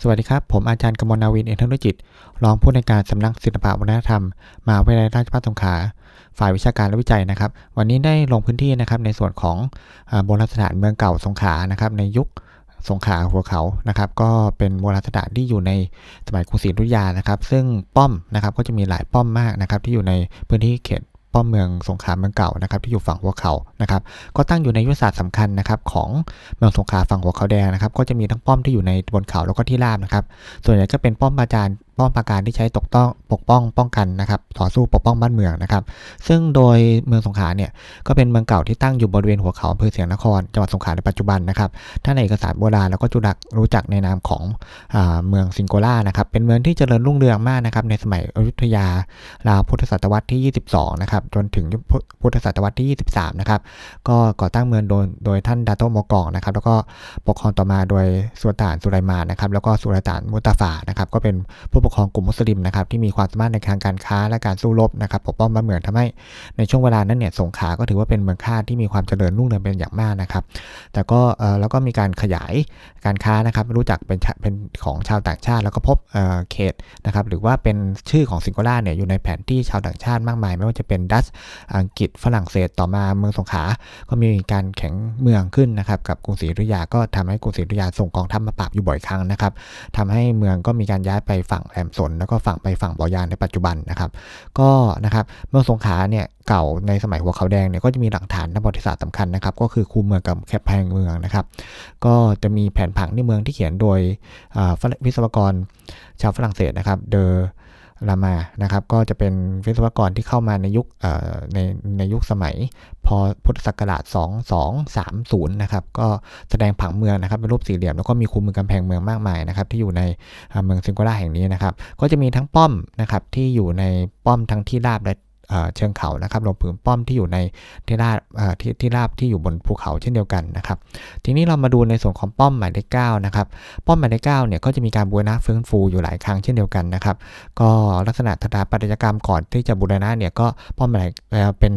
สวัสดีครับ ผมอาจารย์กมลนาวินเอกธุจิต รองผู้ในการสำนักศิลปวัฒนธรรมมหาวิทยาลัยราชภัฏสงขลาฝ่ายวิชาการและวิจัยนะครับ วันนี้ได้ลงพื้นที่นะครับในส่วนของโบราณสถานเมืองเก่าสงขลานะครับ ในยุคสงขลาหัวเขานะครับ ก็เป็นโบราณสถานที่อยู่ในสมัยกรุงศรีอยุธยานะครับ ซึ่งป้อมนะครับก็จะมีหลายป้อมมากนะครับ ที่อยู่ในพื้นที่เขต ป้อมเมืองสงขลาเมืองเก่านะครับที่อยู่ฝั่งหัวเขานะครับก็ตั้งอยู่ในยุทธศาสตร์สำคัญนะครับของเมืองสงขลาฝั่งหัวเขาแดงนะครับก็จะมีทั้งป้อมที่อยู่ในบนเขาแล้วก็ที่ราบนะครับส่วนใหญ่ก็เป็นป้อมอาจาร ป้อมปราการที่ใช้ตกต้องปกป้องป้องกันนะครับต่อสู้ปกป้องบ้านเมืองนะครับ ซึ่งโดยเมืองสงขลาเนี่ยก็เป็นเมืองเก่าที่ตั้งอยู่บริเวณหัวเขาอำเภอเสียงนครจังหวัดสงขลาในปัจจุบันนะครับถ้าในเอกสารโบราณแล้วก็จุดักรู้จักในนามของอเมืองซิงโกล่านะครับเป็นเมืองที่เจริญรุ่งเรืองมากนะครับในสมัยอยุธยาราวพุทธศตวรรษที่ 22 นะครับจนถึงพุทธศตวรรษที่ 23 นะครับก็ก่อตั้งเมืองโดยโดยท่านดาโตโมกองนะครับแล้วก็ปกครองต่อมาโดยสุลต่านสุไลมานนะครับแล้วก็สุลต่านมุตตาฟานะครับก็เป็นผู้ปกครองกลุ่มมุสลิมนะครับที่มีความสามารถในทางการค้าและการสู้รบนะครับปกป้องบ้านเมืองทำให้ในช่วงเวลานั้นเนี่ยสงขลาก็ถือว่าเป็นเมืองค้าที่มีความเจริญรุ่งเรืองเป็นอย่างมากนะครับ แต่ก็เออแล้วก็มีการขยายการค้านะครับ รู้จักเป็นเป็นของชาวต่างชาติ แล้วก็พบเออเขตนะครับหรือว่าเป็นชื่อของซิงคโกล่าเนี่ยอยู่ในแผนที่ชาวต่างชาติมากมาย ไม่ว่าจะเป็นดัชอังกฤษฝรั่งเศสต่อมาเมืองสงขลาก็มีการแข็งเมืองขึ้นนะครับกับกรุงศรีอยุธยาก็ทำให้กรุงศรีอยุธยาส่งกองทัพมาปราบอยู่บ่อยครั้งนะครับทำให้เมืองก็มีการย้ายไปฝั่งแหลมสนแล้วก็ฝั่งไปฝั่งบ่อยางในปัจจุบันนะครับ ก็นะครับเมืองสงขลาเนี่ยเก่าในสมัยหัวเขาแดงเนี่ยก็จะมีหลักฐานทางประวัติศาสตร์สำคัญนะครับ ก็คือคูเมืองกับแคบแพงเมืองนะครับ ก็จะมีแผนผังในเมืองที่เขียนโดยฝรั่งวิศวกรชาวฝรั่งเศสนะครับเดอ รามานะครับ ก็จะเป็นวิศวกรที่เข้ามาในยุคเอ่อในในยุคสมัย พอพุทธศักราช 2230 นะครับ ก็แสดงผังเมืองนะครับเป็นรูปสี่เหลี่ยมแล้วก็มีคูเมืองกำแพงเมืองมากมายนะครับ ที่อยู่ในเมืองซิงโกล่าแห่งนี้นะครับ ก็จะมีทั้งป้อมนะครับที่อยู่ในป้อมทั้งที่ราบและ เชิงเขานะครับรวมถึงป้อมที่อยู่ในที่ราบที่ที่ราบที่อยู่บนภูเขาเช่นเดียวกันนะครับ ทีนี้เรามาดูในส่วนของป้อมหมายเลขเก้านะครับป้อมหมายเลขเก้าเนี่ยก็จะมีการบูรณะฟื้นฟูอยู่หลายครั้งเช่นเดียวกันนะครับ ก็ลักษณะสถาปัตยกรรมก่อนที่จะบูรณะเนี่ยก็ป้อมหมายเป็น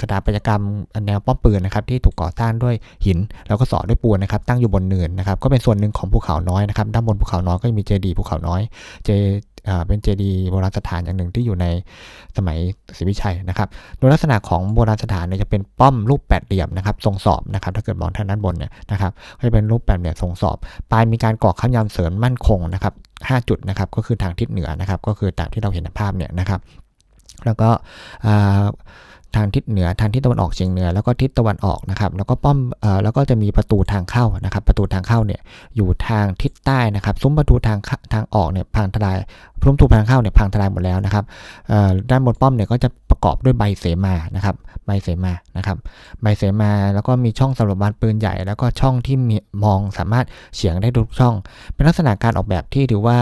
สถาปัตยกรรมแนวป้อมปืนนะครับที่ถูกก่อสร้างด้วยหิน แล้วก็สอด้วยปูนนะครับตั้งอยู่บนเนินนะครับก็เป็นส่วนหนึ่งของภูเขาน้อยนะครับด้านบนภูเขาน้อยก็มีเจดีย์ภูเขาน้อยเจเป็นเจดีย์โบราณสถานอย่างหนึ่งที่อยู่ในสมัยศรีวิชัยนะครับ โดยลักษณะของโบราณสถานเนี่ยจะเป็นป้อมรูปแปดเหลี่ยมนะครับทรงสอบนะครับ ถ้าเกิดมองทางด้านบนเนี่ยนะครับก็จะเป็นรูปแปดเหลี่ยมทรงสอบ ปลายมีการก่อข้ามยามเสริมมั่นคงนะครับห้าจุดนะครับ ก็คือทางทิศเหนือนะครับ ก็คือตามที่เราเห็นในภาพเนี่ยนะครับ แล้วก็ ทางทิศเหนือทางทิศตะวันออกเฉียงเหนือแล้วก็ทิศตะวันออกนะครับ แล้วก็ป้อมเอ่อแล้วก็จะมีประตูทางเข้านะครับ ประตูทางเข้าเนี่ยอยู่ทางทิศใต้นะครับซุ้มประตูทางทางออกเนี่ยพังทลายซุ้มประตูทางเข้าเนี่ยพังทลายหมดแล้วนะครับเอ่อด้านบนป้อมเนี่ยก็จะประกอบด้วยใบเสมานะครับใบเสมานะครับใบเสมาแล้วก็มีช่องสำหรับวางปืนใหญ่ แล้วก็ช่องที่มีมองสามารถเฉียงได้ทุกช่อง เป็นลักษณะการออกแบบที่ถือว่า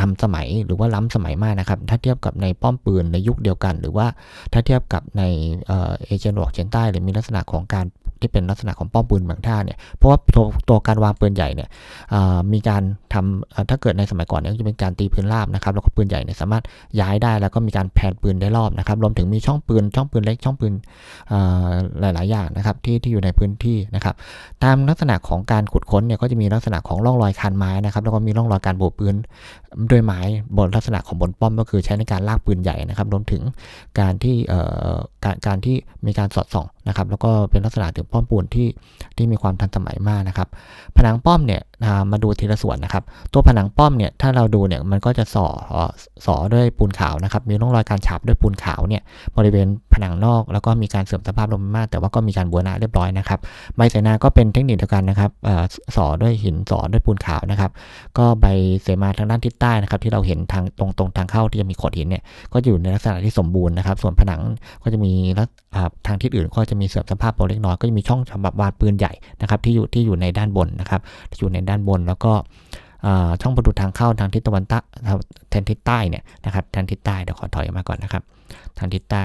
นำสมัยหรือว่าล้ำสมัยมากนะครับ ถ้าเทียบกับในป้อมปืนในยุคเดียวกัน หรือว่าถ้าเทียบกับในเอเจนต์วันออกเฉียงใต้หรือมีลักษณะของการ ที่เป็นลักษณะของป้อมปืนเมืองท่าเนี่ยเพราะว่าตัวตัวการวางปืนใหญ่เนี่ยมีการทำถ้าเกิดในสมัยก่อนเนี่ยจะเป็นการตีพื้นราบนะครับแล้วก็ปืนใหญ่เนี่ยสามารถย้ายได้แล้วก็มีการแผนปืนได้รอบนะครับรวมถึงมีช่องปืนช่องปืนเล็กช่องปืนอ่าหลาย ๆ อย่างนะครับที่ที่อยู่ในพื้นที่นะครับตามลักษณะของการขุดค้นเนี่ยก็จะมีลักษณะของร่องรอยคานไม้นะครับแล้วก็มีร่องรอยการโบกปืนด้วยไม้บนลักษณะของบนป้อมก็คือใช้ในการลากปืนใหญ่นะครับรวมถึงการที่การการที่มีการสอดส่อง นะครับแล้วก็เป็นลักษณะถึงป้อมปูนที่ที่มีความทันสมัยมากนะครับ ผนังป้อมเนี่ยมาดูทีละส่วนนะครับ ตัวผนังป้อมเนี่ยถ้าเราดูเนี่ยมันก็จะส่ออ่อส่อด้วยปูนขาวนะครับ มีร่องรอยการฉาบด้วยปูนขาวเนี่ยบริเวณผนังนอก แล้วก็มีการเสื่อมสภาพลงมาก แต่ว่าก็มีการบูรณะเรียบร้อยนะครับใบเสนาก็เป็นเทคนิคเดียวกันนะครับอ่อส่อด้วยหินส่อด้วยปูนขาวนะครับ ก็ใบเสมาทางด้านทิศใต้นะครับ ที่เราเห็นทางตรงตรงทางเข้าที่จะมีโขดหินเนี่ยก็อยู่ในลักษณะที่สมบูรณ์นะครับ ส่วนผนังก็จะมีลัก ทางทิศอื่นก็จะมีเสื่อมสภาพเล็กน้อยก็จะมีช่องสำหรับวางปืนใหญ่นะครับที่อยู่ที่อยู่ในด้านบนนะครับที่อยู่ในด้านบนแล้วก็ช่องประตูทางเข้าทางทิศตะวันตะแทนทิศใต้เนี่ยนะครับทางทิศใต้เดี๋ยวขอถอยออกมาก่อนนะครับ ทางทิศใต้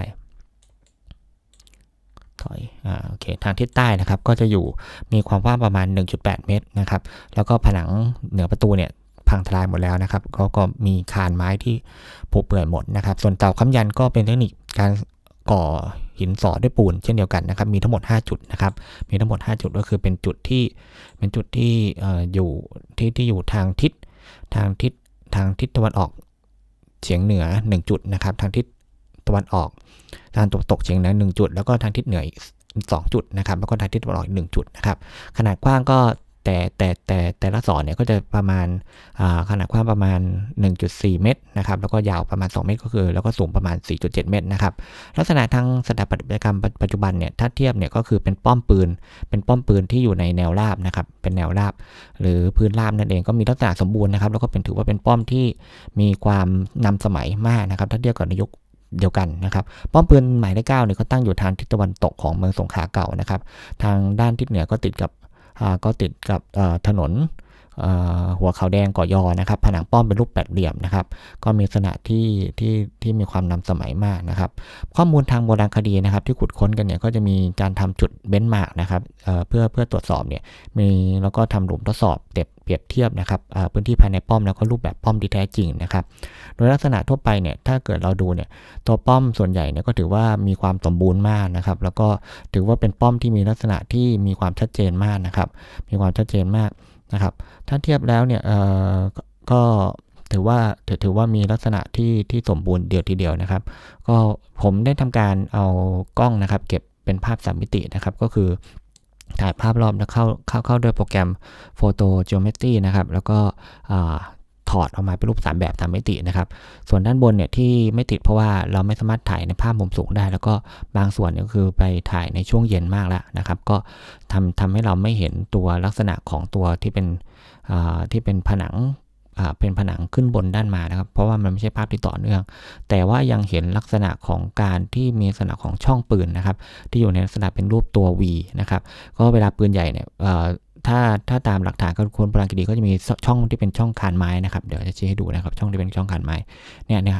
ถอยอ่าโอเคทางทิศใต้นะครับก็จะอยู่มีความกว้างประมาณ 1.8 เมตรนะครับแล้วก็ผนังเหนือประตูเนี่ยพังทลายหมดแล้วนะครับก็ก็มีคานไม้ที่ผุเปื่อยหมดนะครับ ส่วนเตาค้ำยันก็เป็นเทคนิคการก่อ หินสอด้วยปูนเช่นเดียวกันนะครับ มีทั้งหมด 5 จุดนะครับ มีทั้งหมด 5 จุดก็คือเป็นจุดที่เป็นจุดที่ออยู่ที่ที่อยู่ทางทิศทางทิศทางทิศตะวันออกเฉียงเหนือ 1 จุดนะครับ ทางทิศตะวันออก ทางตะวันตกเฉียงเหนือ1จุด แล้วก็ทางทิศเหนืออีก2จุดนะครับ แล้วก็ทางทิศตะวันออกอีก1จุดนะครับ ขนาดกว้างก็ แต่แต่แต่แต่ละสอนเนี่ยก็จะประมาณขนาดกว้างประมาณ 1.4 เมตรนะครับแล้วก็ยาวประมาณ 2 เมตรก็คือ แล้วก็สูงประมาณ 4.7 เมตรนะครับลักษณะทางสถาปัตยกรรมปัจจุบันเนี่ยถ้าเทียบเนี่ยก็คือเป็นป้อมปืน เป็นป้อมปืนที่อยู่ในแนวราบนะครับเป็นแนวราบ หรือพื้นราบนั่นเองก็มีลักษณะสมบูรณ์นะครับแล้วก็เป็นถือว่าเป็นป้อมที่มีความนำสมัยมากนะครับถ้าเทียบกับในยุคเดียวกันนะครับป้อมปืนหมายเลขเก้าเนี่ยเขาตั้งอยู่ทางทิศตะวันตกของเมืองสงขลาเก่านะครับ ทางด้านทิศเหนือก็ติดกับ ก็ติดกับถนน หัวขาวแดงก่อยอนะครับ ผนังป้อมเป็นรูปแปดเหลี่ยมนะครับ ก็มีลักษณะที่ที่ที่มีความนำสมัยมากนะครับ ข้อมูลทางโบราณคดีนะครับ ที่ขุดค้นกันเนี่ยก็จะมีการทำจุดเบนซ์มาร์กนะครับเพื่อเพื่อตรวจสอบเนี่ยมีแล้วก็ทำหลุมทดสอบเต็บเปรียบเทียบนะครับพื้นที่ภายในป้อมแล้วก็รูปแบบป้อมที่แท้จริงนะครับ โดยลักษณะทั่วไปเนี่ยถ้าเกิดเราดูเนี่ยตัวป้อมส่วนใหญ่เนี่ยก็ถือว่ามีความสมบูรณ์มากนะครับ แล้วก็ถือว่าเป็นป้อมที่มีลักษณะที่มีความชัดเจนมากนะครับ มีความชัดเจนมาก นะครับถ้าเทียบแล้วเนี่ยก็ถือว่าถือถือว่ามีลักษณะที่ที่สมบูรณ์เดียวทีเดียวนะครับ ก็ผมได้ทำการเอากล้องนะครับ เก็บเป็นภาพสามมิตินะครับ ก็คือถ่ายภาพรอบแล้วเข้าเข้าเข้าด้วยโปรแกรม Photo Geometry นะครับ แล้วก็ ถอดออกมาเป็นรูปสามแบบตามมิตินะครับ ส่วนด้านบนเนี่ยที่ไม่ติดเพราะว่าเราไม่สามารถถ่ายในภาพมุมสูงได้ แล้วก็บางส่วนก็คือไปถ่ายในช่วงเย็นมากแล้วนะครับ ก็ทำทำให้เราไม่เห็นตัวลักษณะของตัวที่เป็นที่เป็นผนังเป็นผนังขึ้นบนด้านมานะครับ เพราะว่ามันไม่ใช่ภาพที่ต่อเนื่อง แต่ว่ายังเห็นลักษณะของการที่มีลักษณะของช่องปืนนะครับ ที่อยู่ในลักษณะเป็นรูปตัว V นะครับ ก็เวลาปืนใหญ่เนี่ย ถ้าถ้าตามหลักฐานการค้นโบราณคดีก็จะมีช่องที่เป็นช่องคานไม้นะครับ เดี๋ยวจะชี้ให้ดูนะครับ ช่องที่เป็นช่องคานไม้เนี่ยเนี่ย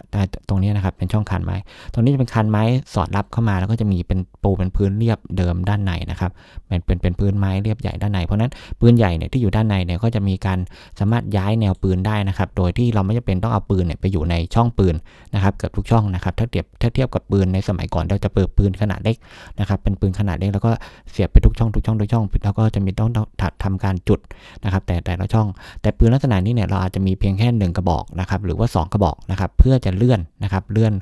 ตรงนี้นะครับเป็นช่องคานไม้ ตรงนี้จะเป็นคานไม้สอดรับเข้ามาแล้วก็จะมีเป็น ปูเป็นพื้นเรียบเดิมด้านในนะครับเป็นเป็นเป็นพื้นไม้เรียบใหญ่ด้านใน เพราะนั้นปืนใหญ่เนี่ยที่อยู่ด้านในเนี่ยก็จะมีการสามารถย้ายแนวปืนได้นะครับ โดยที่เราไม่จำเป็นต้องเอาปืนเนี่ยไปอยู่ในช่องปืนนะครับเกือบทุกช่องนะครับ ถ้าเทียบถ้าเทียบกับปืนในสมัยก่อนเราจะเปิดปืนขนาดเล็กนะครับ เป็นปืนขนาดเล็กแล้วก็เสียบไปทุกช่องทุกช่องทุกช่องแล้วก็จะมีต้องทำการจุดนะครับ แต่แต่ละช่อง แต่ปืนลักษณะนี้เนี่ยเราอาจจะมีเพียงแค่หนึ่งกระบอกนะครับหรือว่า 2 กระบอกนะครับเพื่อจะเลื่อนนะครับเลื่อน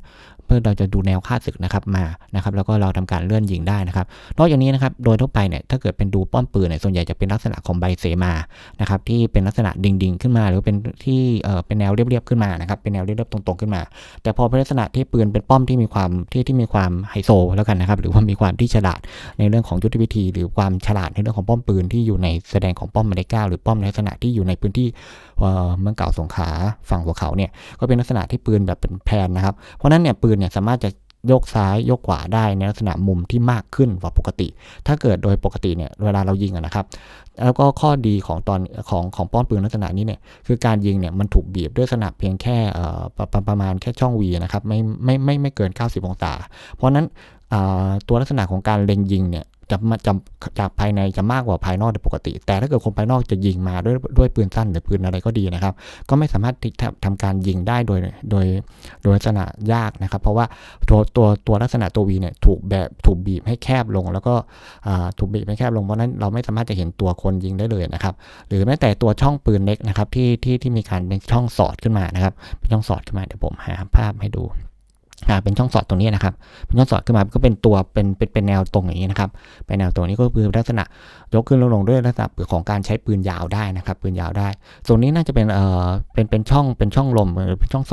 พื่อเราจะดูแนวค่าศึกนะครับมานะครับแล้วก็เราทำการเลื่อนยิงได้นะครับนอกจากนี้นะครับโดยทั่วไปเนี่ยถ้าเกิดเป็นดูป้อมปืนเนี่ยส่วนใหญ่จะเป็นลักษณะของใบเสมานะครับที่เป็นลักษณะดิ่งๆขึ้นมา หรือเป็นที่เออเป็นแนวเรียบๆขึ้นมานะครับเป็นแนวเรียบๆตรงๆขึ้นมา แต่พอเป็นลักษณะที่ปืนเป็นป้อมที่มีความที่ที่มีความไฮโซแล้วกันนะครับหรือว่ามีความที่ฉลาดในเรื่องของยุทธวิธี หรือความฉลาดในเรื่องของป้อมปืนที่อยู่ในแสดงของป้อมมาเลก้าหรือป้อมในลักษณะที่อยู่ในพื้นที่เมืองเก่าสงขาฝั่งหัวเขาเนี่ยก็เป็นลักษณะที่ปืนแบบเป็นแผนนะครับเพราะนั้นเนี่ยปืนเนี่ยสามารถจะยกซ้ายยกขวาได้ในลักษณะมุมที่มากขึ้นกว่าปกติ ถ้าเกิดโดยปกติเนี่ยเวลาเรายิงนะครับ แล้วก็ข้อดีของตอนของของป้อนปืนลักษณะนี้เนี่ยคือการยิงเนี่ยมันถูกบีบด้วยสนับเพียงแค่ประประมาณแค่ช่องวีนะครับไม่ไม่ไม่ไม่เกิน 90 องศา เพราะนั้นตัวลักษณะของการเล็งยิงเนี่ย จะมาจะจากภายในจะมากกว่าภายนอกโดยปกติ แต่ถ้าเกิดคนภายนอกจะยิงมาด้วยด้วยปืนสั้นหรือปืนอะไรก็ดีนะครับ ก็ไม่สามารถทำการยิงได้โดยโดยโดยลักษณะยากนะครับ เพราะว่าตัวตัวตัวลักษณะตัววีเนี่ยถูกแบบถูกบีบให้แคบลง แล้วก็ถูกบีบให้แคบลงเพราะนั้นเราไม่สามารถจะเห็นตัวคนยิงได้เลยนะครับ หรือแม้แต่ตัวช่องปืนเล็กนะครับที่ที่ที่มีการเป็นช่องสอดขึ้นมานะครับเป็นช่องสอดขึ้นมาเดี๋ยวผมหาภาพให้ดู เป็นช่องสอดตรงนี้นะครับ เป็นช่องสอดขึ้นมาก็เป็นตัวเป็นเป็นเป็นแนวตรงอย่างนี้นะครับ เป็นแนวตรงนี้ก็คือลักษณะยกขึ้นลงลงด้วยลักษณะของการใช้ปืนยาวได้นะครับ ปืนยาวได้ส่วนนี้น่าจะเป็นเอ่อเป็นเป็นช่องเป็นช่องลมหรือเป็นช่อง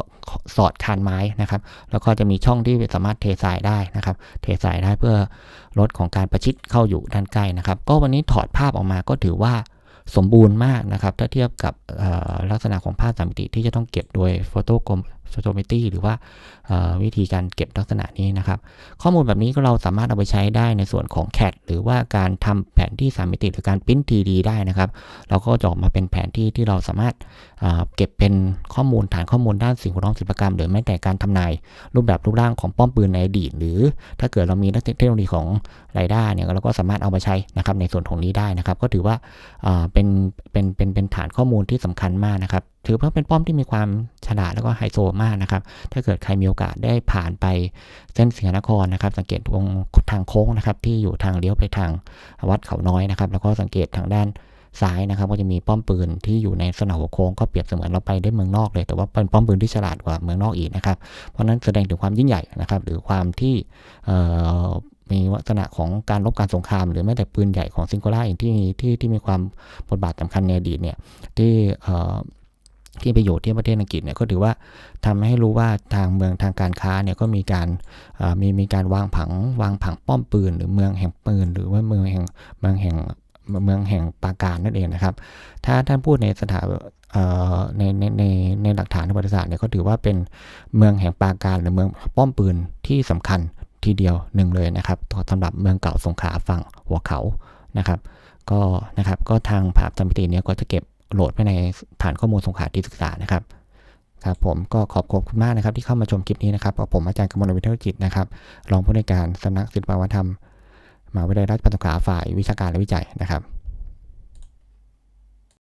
สอดคานไม้นะครับ แล้วก็จะมีช่องที่สามารถเททรายได้นะครับ เททรายได้เพื่อลดของการประชิดเข้าอยู่ด้านใกล้นะครับ ก็วันนี้ถอดภาพออกมาก็ถือว่าสมบูรณ์มากนะครับ ถ้าเทียบกับลักษณะของภาพสามมิติที่จะต้องเก็บโดยโฟโตกรม โซโตเมตรีหรือว่าวิธีการเก็บลักษณะนี้นะครับ ข้อมูลแบบนี้ก็เราสามารถเอาไปใช้ได้ในส่วนของ CAD หรือว่าการทำแผนที่3มิติหรือการพิมพ์ 3D ได้นะครับ เราก็จะออกมาเป็นแผนที่ที่เราสามารถเก็บเป็นข้อมูลฐานข้อมูลด้านสิ่งแวดล้อมศิลปกรรม หรือแม้แต่การทำนายรูปแบบรูปร่างของป้อมปืนในอดีตหรือ ถ้าเกิดเรามีเทคโนโลยีของไรด้าเนี่ยเราก็สามารถเอามาใช้นะครับในส่วนของนี้ได้นะครับ ก็ถือว่าเป็นเป็นเป็นเป็นฐานข้อมูลที่สำคัญมากนะครับ ถือว่าเป็นป้อมที่มีความฉลาดแล้วก็ไฮโซมากนะครับ ถ้าเกิดใครมีโอกาสได้ผ่านไปเส้นสิงห์นครนะครับ สังเกตตรงทางโค้งนะครับ ที่อยู่ทางเลี้ยวไปทางวัดเขาน้อยนะครับ แล้วก็สังเกตทางด้านซ้ายนะครับ ก็จะมีป้อมปืนที่อยู่ในสนามหัวโค้งก็เปรียบเสมือนเราไปได้เมืองนอกเลย แต่ว่าเป็นป้อมปืนที่ฉลาดกว่าเมืองนอกอีกนะครับ เพราะฉะนั้นแสดงถึงความยิ่งใหญ่นะครับ หรือความที่มีลักษณะของการรบการสงคราม หรือแม้แต่ปืนใหญ่ของซิงโกล่าเองที่ที่ที่มีความบทบาทสำคัญในอดีตเนี่ยที่ ที่ประโยชน์ที่ประเทศอังกฤษเนี่ยก็ถือว่าทำให้รู้ว่าทางเมืองทางการค้าเนี่ยก็มีการมีมีการวางผังวางผังป้อมปืน หรือเมืองแห่งปืน หรือว่าเมืองแห่งเมืองแห่งเมืองแห่งปราการนั่นเองนะครับ ถ้าท่านพูดในสถาในในในในหลักฐานทางประวัติศาสตร์เนี่ยก็ถือว่าเป็นเมืองแห่งปราการหรือเมืองป้อมปืนที่สำคัญทีเดียวหนึ่งเลยนะครับสำหรับเมืองเก่าสงขลาฝั่งหัวเขานะครับ ก็นะครับก็ทางภาพจำพิตีเนี้ยก็จะเก็บ โหลดไปในฐานข้อมูลสงขาที่ศึกษานะครับครับผมก็ขอบคุณมากนะครับ ที่เข้ามาชมคลิปนี้นะครับกับผมอาจารย์กมลวิทยาจิตนะครับรองผู้ในวยการสำนักศิลปวัฒนธรรมมหาวิทยาลัยราชภัฏสงขลาฝ่ายวิชาการและวิจัยนะครับ